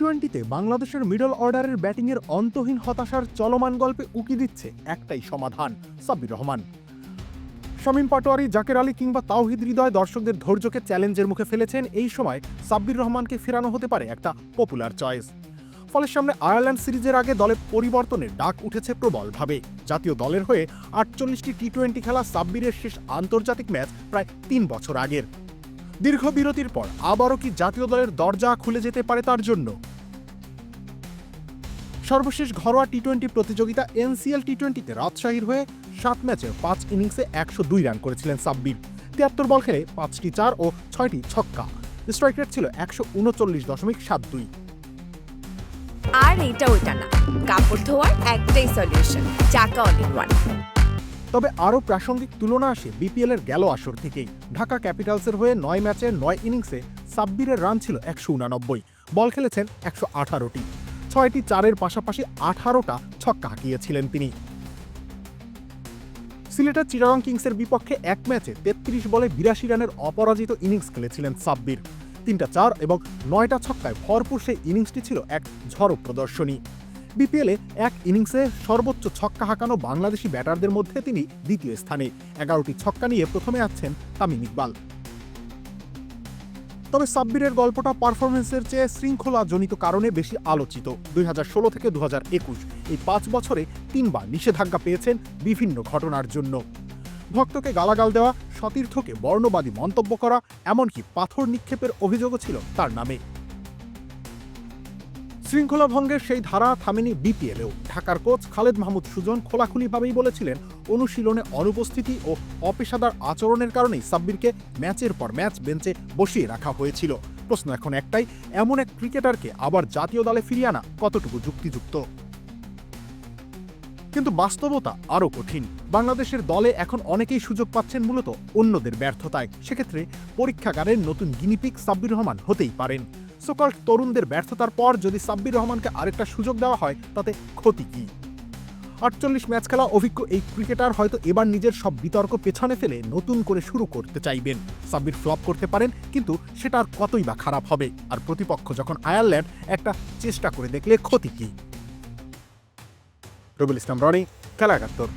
টোয়েন্টিতে বাংলাদেশের মিডল অর্ডারের ব্যাটিংয়ের অন্তহীন হতাশার চলমান গল্পে উকি দিচ্ছে একটাই সমাধান, সাব্বির রহমান। শামীম পাটোয়ারি, জাকের আলী কিংবা তাওহিদ হৃদয় দর্শকদের ধৈর্যকে চ্যালেঞ্জের মুখে ফেলেছেন, এই সময় সাব্বির রহমানকে ফেরানো হতে পারে একটা পপুলার চয়েস ফলে সামনে আয়ারল্যান্ড সিরিজের আগে দলে পরিবর্তনের ডাক উঠেছে প্রবলভাবে। জাতীয় দলের হয়ে আটচল্লিশটি টি টোয়েন্টি খেলা সাব্বিরের শেষ আন্তর্জাতিক ম্যাচ প্রায় তিন বছর আগের। দীর্ঘ বিরতির পর আবারও কি জাতীয় দলের দরজা খুলে যেতে পারে তার জন্য? সর্বশেষ ঘরোয়া টি টোয়েন্টি প্রতিযোগিতা এনসিএল টি টোয়েন্টিতে রাজশাহীর হয়ে সাত ম্যাচে পাঁচ ইনিংসে একশো দুই রান করেছিলেন সাব্বির। তিয়াত্তর বল খেলে পাঁচটি চার ও ছয়টি ছক্কা। স্ট্রাইক রেট ছিল একশো উনচল্লিশ দশমিক সাত দুই। আর এটা ওইটা না। কাপড় ধোয়ার একটাই সলিউশন চাকা অল ওয়ান তবে আরও প্রাসঙ্গিক তুলনা আসে বিপিএলের গেল আসর থেকেই। ঢাকা ক্যাপিটালসের হয়ে নয় ম্যাচে নয় ইনিংসে সাব্বিরের রান ছিল একশো উনানব্বই, বল খেলেছেন একশো আঠারোটি। ছয়টি চারের পাশাপাশি আঠারোটা ছক্কা হাঁকিয়েছিলেন তিনি। সিলেটের চিরাং কিংসের বিপক্ষে এক ম্যাচে তেত্রিশ বলে বিরাশি রানের অপরাজিত ইনিংস খেলেছিলেন সাব্বির। তিনটা চার এবং নয়টা ছক্কায় ভরপুর সেই ইনিংসটি ছিল এক ঝড় প্রদর্শনী। বিপিএলে এক ইনিংসে সর্বোচ্চ ছক্কা হাঁকানো বাংলাদেশি ব্যাটারদের মধ্যে তিনি দ্বিতীয় স্থানে। এগারোটি ছক্কা নিয়ে প্রথমে আছেন তামিম ইকবাল। তবে সাব্বিরের গল্পটা পারফরমেন্সের চেয়ে শৃঙ্খলা জনিত কারণে বেশি আলোচিত। দুই হাজার ষোলো থেকে দু হাজার একুশ এই পাঁচ বছরে তিনবার নিষেধাজ্ঞা পেয়েছেন বিভিন্ন ঘটনার জন্য। ভক্তকে গালাগাল দেওয়া, সতীর্থকে বর্ণবাদী মন্তব্য করা, এমনকি পাথর নিক্ষেপের অভিযোগও ছিল তার নামে। শৃঙ্খলা ভঙ্গের সেই ধারা থামেনি বিপিএলেও। ঢাকার কোচ খালেদ মাহমুদ সুজন খোলাখুলিভাবেই বলেছিলেন, অনুশীলনে অনুপস্থিতি ও অপেশাদার আচরণের কারণেই সাব্বিরকে ম্যাচের পর ম্যাচ বেঞ্চে বসিয়ে রাখা হয়েছিল। প্রশ্ন এখন একটাই, এমন এক ক্রিকেটারকে আবার জাতীয় দলে ফিরিয়ে আনা কতটুকু যুক্তিযুক্ত? কিন্তু বাস্তবতা আরও কঠিন। বাংলাদেশের দলে এখন অনেকেই সুযোগ পাচ্ছেন মূলত অন্যদের ব্যর্থতায়। সেক্ষেত্রে পরীক্ষাগারের নতুন গিনিপিক সাব্বির রহমান হতেই পারেন। সকল তরুণদের ব্যর্থতার পর যদি সাব্বির রহমানকে আরেকটা সুযোগ দেওয়া হয়, তাতে ক্ষতি কি? আটচল্লিশ ম্যাচ খেলা অভিজ্ঞ এই ক্রিকেটার হয়তো এবার নিজের সব বিতর্ক পেছনে ফেলে নতুন করে শুরু করতে চাইবেন। সাব্বির ফ্লপ করতে পারেন, কিন্তু সেটা আর কতই বা খারাপ হবে? আর প্রতিপক্ষ যখন আয়ারল্যান্ড একটা চেষ্টা করে দেখলে ক্ষতি কি? রবিল ইসলাম, রনি, খেলা একাত্তর।